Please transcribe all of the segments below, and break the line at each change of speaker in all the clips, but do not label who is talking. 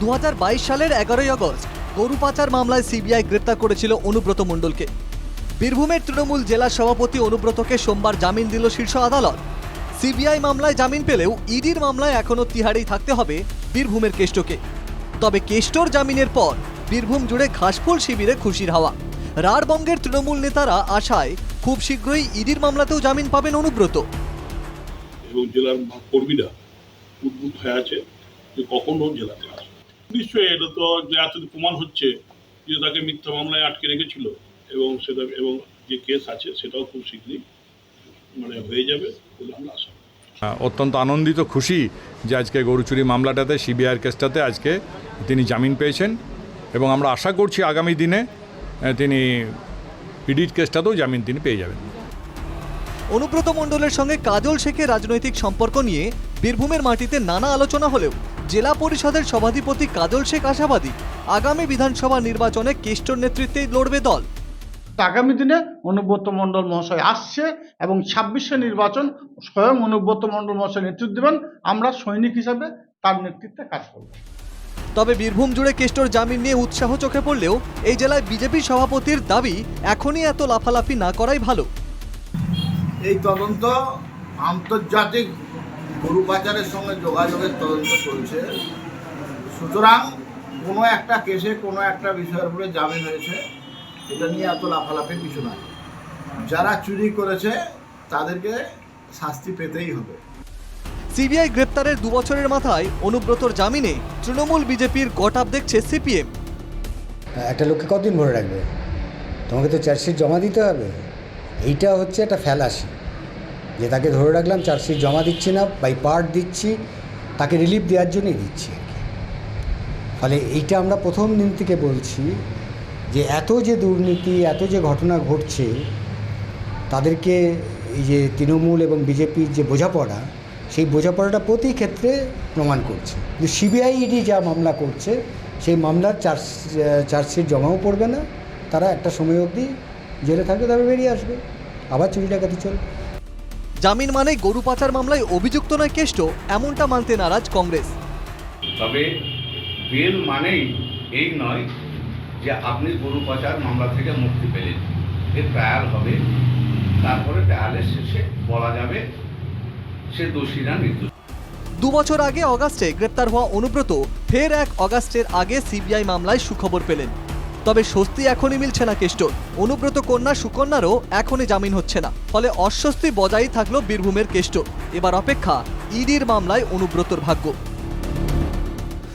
দু হাজার বাইশ সালের এগারোই আগস্ট গরু পাচার মামলায় সিবিআই গ্রেপ্তার করেছিল অনুব্রত মণ্ডলকে। বীরভূমের তৃণমূল জেলা সভাপতি অনুব্রতকে সোমবার জামিন দিল শীর্ষ আদালত। সিবিআই মামলায় জামিন পেলেও ইডির মামলায় এখনও তিহারেই থাকতে হবে বীরভূমের কেষ্টকে। তবে কেষ্টর জামিনের পর বীরভূম জুড়ে ঘাসফুল শিবিরে খুশির হাওয়া। রাঢ়বঙ্গের তৃণমূল নেতারা আশায় খুব শীঘ্রই ইডির মামলাতেও জামিন পাবেন অনুব্রত।
জেলার কর্মীরা উদ্বুদ্ধ হয়ে আছে যে কখন জেলাতে নিশ্চয়ই এটা তো যে এতদিন প্রমাণ হচ্ছে যে তাকে মিথ্যা মামলায় আটকে রেখেছিল এবং সেটা এবং যে কেস আছে সেটাও খুব শীঘ্রই মানে হয়ে যাবে বলে আমরা আশা
অত্যন্ত আনন্দিত খুশি যে আজকে গরু চুরি মামলাটাতে সিবিআইয়ের কেসটাতে আজকে তিনি জামিন পেয়েছেন এবং আমরা আশা করছি আগামী দিনে তিনি ইডিট কেসটাতেও জামিন তিনি পেয়ে যাবেন।
অনুব্রত মণ্ডলের সঙ্গে কাজল শেখের রাজনৈতিক সম্পর্ক নিয়ে বীরভূমের মাটিতে নানা আলোচনা হলেও জেলা পরিষদের সভাধিপতি কাজল শেখ আশাবাদী আগামী বিধানসভা নির্বাচনে কেষ্টর নেতৃত্বেই লড়বে দল।
আগামী দিনে অনুব্রত মণ্ডল মহাশয় আসছে এবং ছাব্বিশে নির্বাচন স্বয়ং অনুব্রত মণ্ডল মহাশয় নেতৃত্ব দেবেন। আমরা সৈনিক হিসাবে তার নেতৃত্বে কাজ করব।
তবে বীরভূম জুড়ে কেষ্টর জামিন নিয়ে উৎসাহ চোখে পড়লেও এই জেলায় বিজেপি সভাপতির দাবি এখনই এত লাফালাফি না করাই ভালো।
এই তদন্ত আন্তর্জাতিক গরু পাচারের সঙ্গে যোগাযোগের তদন্ত চলছে। সুতরাং কোনো একটা কেসে কোনো একটা বিষয়ের উপরে জামিন হয়েছে। এটা নিয়ে এত লাফালাফির কিছু নয় যারা চুরি করেছে তাদেরকে শাস্তি পেতেই হবে।
সিবিআই গ্রেপ্তারের দু বছরের মাথায় অনুব্রতর জামিনে তৃণমূল বিজেপির গটাপ দেখছে সিপিএম।
একটা লোককে কতদিন ভরে রাখবে? তোমাকে তো চার্জশিট জমা দিতে হবে। এইটা হচ্ছে একটা ফ্যালাসি। যে তাকে ধরে রাখলাম, চার্জশিট জমা দিচ্ছি না, বাই পার্ট দিচ্ছি, তাকে রিলিফ দেওয়ার জন্যই দিচ্ছি আর কি। ফলে এইটা আমরা প্রথম দিন থেকে বলছি যে এত যে দুর্নীতি, এত যে ঘটনা ঘটছে, তাদেরকে এই যে তৃণমূল এবং বিজেপির যে বোঝাপড়া, সেই বোঝাপড়াটা প্রতি ক্ষেত্রে প্রমাণ করছে। কিন্তু সিবিআই ইডি যা মামলা করছে, সেই মামলার চার্জ, চার্জশিট জমাও পড়বে না, তারা একটা সময় অবধি জেলে থাকবে, তারপর বেরিয়ে আসবে। আবার চুরি ডাকাতি চলবে।
জামিন মানে গরু পাচার মামলায় অভিযুক্ত নয় কেষ্ট এমনটা মানতে নারাজ কংগ্রেস।
তবে বেল মানেই এই নয় যে আপনি গরু পাচার মামলা থেকে মুক্তি পেলেন। এর ট্রায়াল হবে তারপরে ট্রায়ালের শেষে বলা যাবে সে দোষীরা নির্দোষ।
দু বছর আগে অগাস্টে গ্রেপ্তার হওয়া অনুব্রত ফের এক অগাস্টের আগে সিবিআই মামলায় সুখবর পেলেন। তবে স্বস্তি এখনই মিলছে না কেষ্টর। অনুব্রত কন্যা সুকন্যারও এখনই জামিন হচ্ছে না। ফলে অস্বস্তি বজায়ই থাকল বীরভূমের কেষ্ট এবার অপেক্ষা ইডির মামলায় অনুব্রতর ভাগ্য।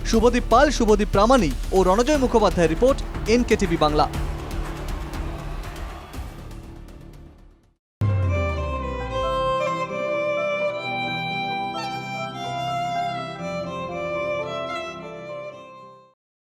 শুভদীপ পাল, শুভদীপ প্রামাণিক ও রণজয় মুখোপাধ্যায়ের রিপোর্ট, এনকেটিভি বাংলা।